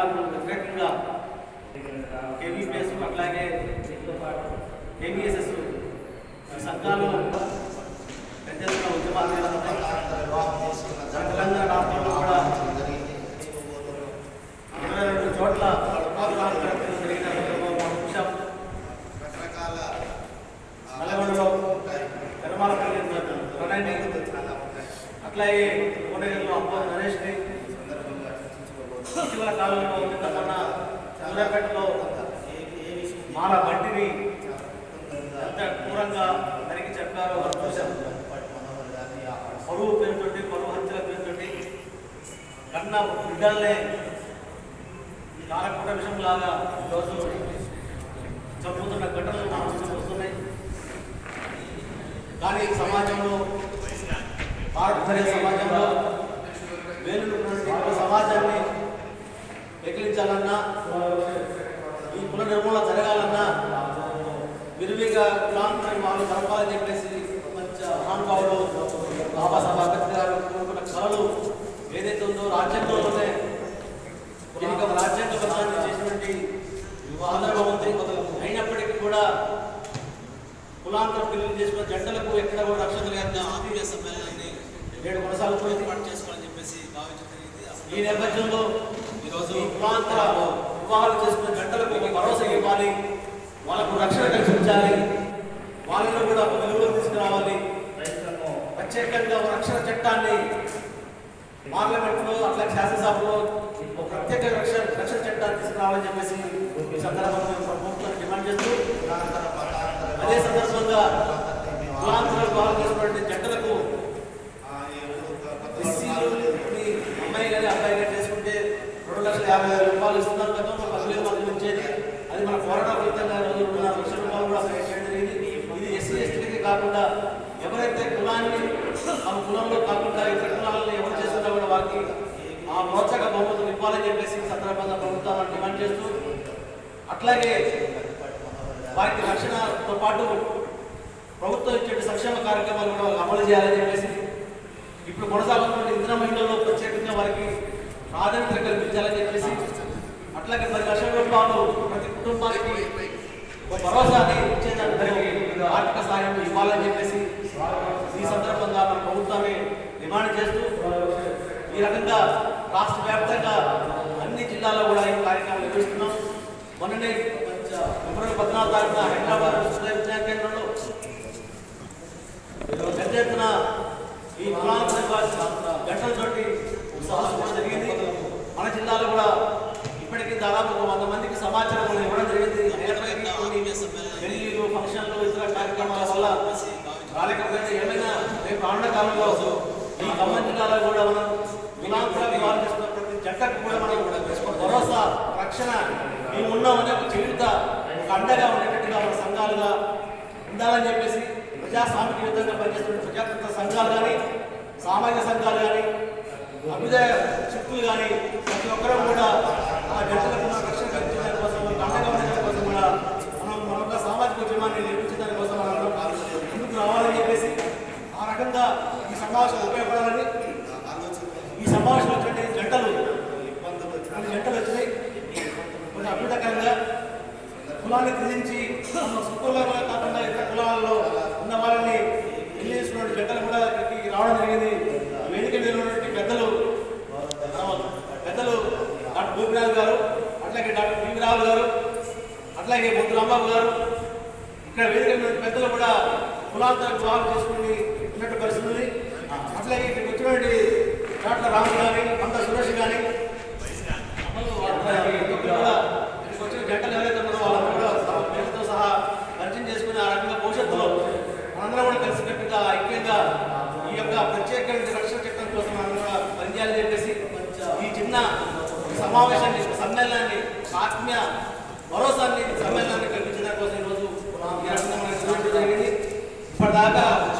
కాలాలకు వ్యతిరేకంగా కేవీపీఎస్ అట్లాగే కేవీఎస్ఎస్ సంఘాలు పెద్ద ఎత్తున ఉద్యమాలు తెలంగాణ రాష్ట్రంలో కూడా ఇరవై రెండు చోట్ల నల్గొండలో పెరమాల అట్లాగే కోనగిరిలో అప్ప నరేష్ని ఇటీవల కాలంలో నిన్న మొన్న సూర్యాపేటలో మాల బంటిని ఎంత క్రూరంగా నరికి చెప్పారో. మనం చూశాం పరువు పేరుతోటి పరువు హత్యల పేరుతోటి కన్న బిడ్డల్నే కాలకూట విషయంలాగా ఈరోజు చంపుతున్న ఘటనలు మన వస్తున్నాయి. కానీ సమాజంలో భారతదేశ సమాజంలో వేలు సమాజాన్ని ఎక్కించాలన్నా ఈ కుల నిర్మూలన జరగాలన్నా విరివిగా కులాంతరం వాళ్ళు జరపాలని చెప్పేసి మంచి మహానుభావులు బాబాసాహెబ్ అంబేద్కర్ గారు కోరుకున్న కళలు ఏదైతే ఉందో రాజ్యాంగంలోనే దీనికి ఒక రాజ్యాంగ బద్ధాన్ని చేసినటువంటి సందర్భం ఉంది. అయినప్పటికీ కూడా కులాంతరం పెళ్ళి చేసుకున్న జంటలకు ఎక్కడ కూడా రక్షణ లేని ఆత్మీయ సమ్మేళనాన్ని నేడు కొనసాగుతుంది ఏర్పాటు చేసుకోవాలని చెప్పేసి భావించడం జరిగింది. ఈ నేపథ్యంలో కులాంతరాలు వివాహాలు చేసుకున్న గంటలకు ఒక భరోసా ఇవ్వాలి. వాళ్ళకు రక్షణ కల్పించాలి. వాళ్ళను కూడా ఒక వెలుగులోకి తీసుకురావాలి. ప్రత్యేకంగా ఒక రక్షణ చట్టాన్ని పార్లమెంట్లో అట్లా శాసనసభలో ఒక ప్రత్యేక రక్షణ రక్షణ చట్టాన్ని తీసుకురావాలని చెప్పేసి ఈ సందర్భంగా ప్రభుత్వాన్ని డిమాండ్ చేస్తూ అదే సందర్భంగా కులాంతర వివాహాలు చేసుకున్నటువంటి జంటలకు ఎస్సీలు ఈ అమ్మాయి కానీ అబ్బాయి కానీ చేసుకుంటే రెండు లక్షల యాభై వేల రూపాయలు ఇస్తున్నారు గతంలో పదివేల మంది ఉంచేది అది మన పోరాట ఫలితంగా రోజు రెండున్నర లక్షల రూపాయలు కూడా సహాయం చేయడం జరిగింది. ఇది ఎస్సీ ఎస్టీలకి కాకుండా ఎవరైతే కులాన్ని ఆ కులంలో కాకుండా ఇతర కులాలను ఎవరు చేస్తున్నా కూడా వారికి ఆ ప్రోత్సాహ బహుమతులు ఇవ్వాలని చెప్పేసి సందర్భంగా ప్రభుత్వాన్ని డిమాండ్ చేస్తూ అట్లాగే వారికి రక్షణతో పాటు ప్రభుత్వం ఇచ్చే సంక్షేమ కార్యక్రమాలు కూడా అమలు చేయాలని చెప్పేసి ఇప్పుడు కొనసాగుతున్న ఇంధన మహిళల్లో ప్రత్యేకంగా వారికి ప్రాధాన్యత కల్పించాలని చెప్పేసి అట్లాగే పది లక్షల రూపాయలు ప్రతి కుటుంబానికి ఒక భరోసాని ఇచ్చేదానికి ఆర్థిక సహాయం ఇవ్వాలని చెప్పేసి ఈ సందర్భంగా మన ప్రభుత్వాన్ని డిమాండ్ చేస్తూ ఈ రకంగా రాష్ట్ర వ్యాప్తంగా అన్ని జిల్లాల్లో కూడా ఈ కార్యక్రమం నిర్వహిస్తున్నాం. మొన్ననే ఫిబ్రవరి పద్నాలుగు తారీఖున హైదరాబాద్ విశ్వవిద్యాలయ విజ్ఞాన కేంద్రంలో పెద్ద ఎత్తున ఈ కులాంతర ఘటనతోటి సాహసం జరిగింది మన జిల్లాలో కూడా ఇప్పటికీ దాదాపు ఒక వంద మందికి సమాచారం కూడా ఇవ్వడం జరిగింది అయినప్పటికీ కొన్ని పెళ్ళిళ్ళు ఫంక్షన్లు ఇతర కార్యక్రమాల వల్ల రాలేకపోతే ఏమైనా రేపు ఆండ కాలంలో ఈ ఖమ్మం జిల్లాలో కూడా మనం కులాంతర వివాహం చేస్తున్న ప్రతి జంటకు కూడా మనం ఒక భరోసా రక్షణ మేము ఉన్నామనే ఒక చేయుత ఒక అండగా ఉండేటట్టుగా మన సంఘాలుగా ఉండాలని చెప్పేసి ప్రజాస్వామిక విధంగా పనిచేస్తున్న ప్రజాతంత్ర సంఘాలు కానీ సామాజిక సంఘాలు కానీ అభ్యుదయ శక్తులు కానీ ప్రతి ఒక్కరూ కూడా ఆ జంటలకు ఉన్న రక్షణ కల్పించడం కోసం అండగా ఉండడం కోసం కూడా మనం మన యొక్క సామాజిక ఉద్యమాన్ని నిర్మించడం కోసం మనం ముందుకు రావాలని చెప్పేసి ఆ ఈ సమావేశం ఉపయోగపడాలని ఈ సమావేశం వచ్చినటువంటి జంటలు కొన్ని జంటలు వచ్చినాయి. కొంచెం అద్భుతకరంగా కులాన్ని కుదించి సుకులంగా కాకుండా ఇతర కులాలలో ఉన్న వాళ్ళని పెళ్ళి చేసుకున్న జంటలు కూడా ఇక్కడికి రావడం జరిగింది. వేదిక మీద ఉన్నటువంటి పెద్దలు పెద్దలు డాక్టర్ భూమిరాజు గారు అట్లాగే డాక్టర్ భీమరావు గారు అట్లాగే బొద్దు రాంబాబు గారు ఇక్కడ వేదిక మీద పెద్దలు కూడా కులాంతర జాబ్ చేసుకుని ఉన్నట్టు పరిస్థితి ఉంది. అట్లాగే ఇక్కడికి వచ్చినటువంటి చాట్ల రాము కానీ అంత సురేష్ కానీ కూడా ఇక్కడికి వచ్చిన జంటలు ఎవరైతే ఉన్నారో వాళ్ళందరూ కూడా పేరుతో సహా పరిచయం చేసుకుని ఆ రకంగా భవిష్యత్తులో మనందరం కూడా కలిసికట్టుగా ఐక్యంగా ఈ యొక్క ప్రత్యేకమైన రక్షణ చట్టం కోసం మనం కూడా పనిచేయాలని చెప్పేసి ఈ చిన్న సమావేశాన్ని సమ్మేళనాన్ని ఆత్మీయ భరోసాన్ని సమ్మేళనాన్ని కల్పించడం కోసం ఈరోజు జరిగింది. पर्दा